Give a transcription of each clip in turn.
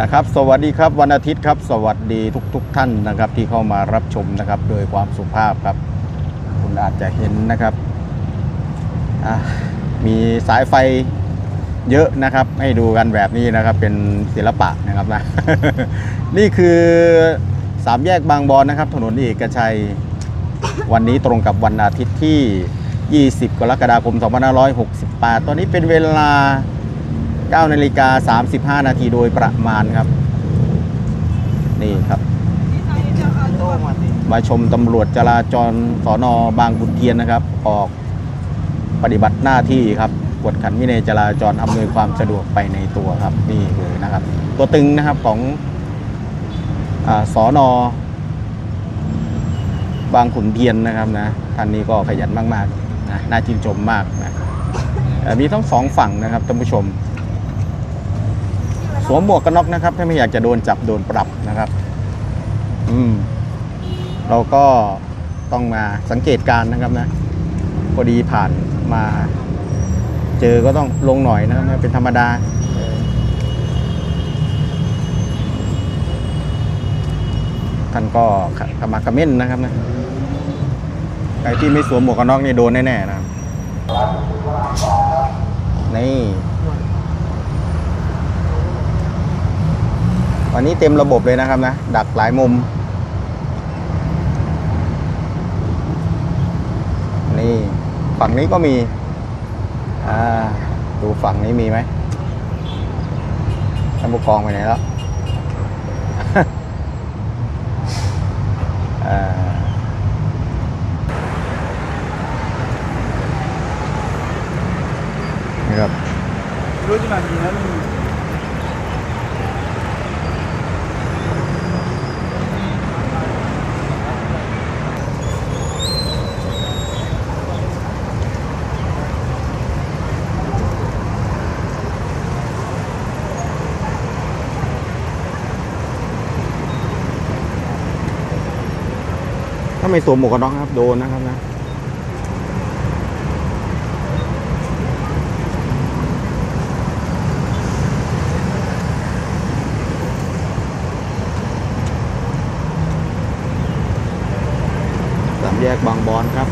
นะครับ สวัสดีครับวันอาทิตย์ครับ สวัสดีทุกๆทท่านนะครับ ที่เข้ามารับชมนะครับ โดยความสุภาพครับ คุณอาจจะเห็นนะครับมีสายไฟเยอะนะครับ ให้ดูกันแบบนี้นะครับ เป็นศิลปะนะครับนะนี่คือสามแยกบางบอนนะครับ ถนนเอกชัย วันนี้ตรงกับวันอาทิตย์ที่ 20 กรกฎาคม 2568 ตอนนี้เป็นเวลา 9นาฬิกา35 นาทีโดยประมาณครับ นี่ครับ มาชมตำรวจจราจรสอนอบางขุนเทียนนะครับ ออกปฏิบัติหน้าที่ครับกวดขันวินัยจราจรอำนวยความสะดวกไปในตัวครับ นี่เลยนะครับ ตัวตึงนะครับของอสอนอบางขุนเทียนนะครับนะท่านนี้ก็ขยันมากๆนะน่าชื่นชมมากนะมีทั้งสองฝั่งนะครับท่านผู้ชม สวมหมวกกันน็อกนะครับ ถ้าไม่อยากจะโดนจับโดนปรับนะครับ อืม เราก็ต้องมาสังเกตการนะครับนะพอดีผ่านมา เจอก็ต้องลงหน่อยนะครับนะเป็นธรรมดาท่านก็ขมักเขม้นนะครับนะใครที่ไม่สวมหมวกกันน็อกนี่โดนแน่ๆนะครับนี่ วันนี้เต็มระบบเลยนะครับนะ ดักหลายมุม นี่ฝั่งนี้ก็มี อ่า ดูฝั่งนี้มีไหมท่านผู้กองไปไหนแล้วนี่ครับรู้จักมันดีนะาไม่สวมหมวกกันน็อกนะครับ โดนนะครับนะสามแยกบางบอนครับ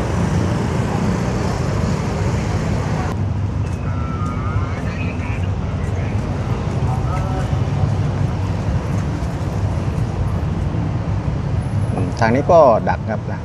ทางนี้ก็ดักครับนะ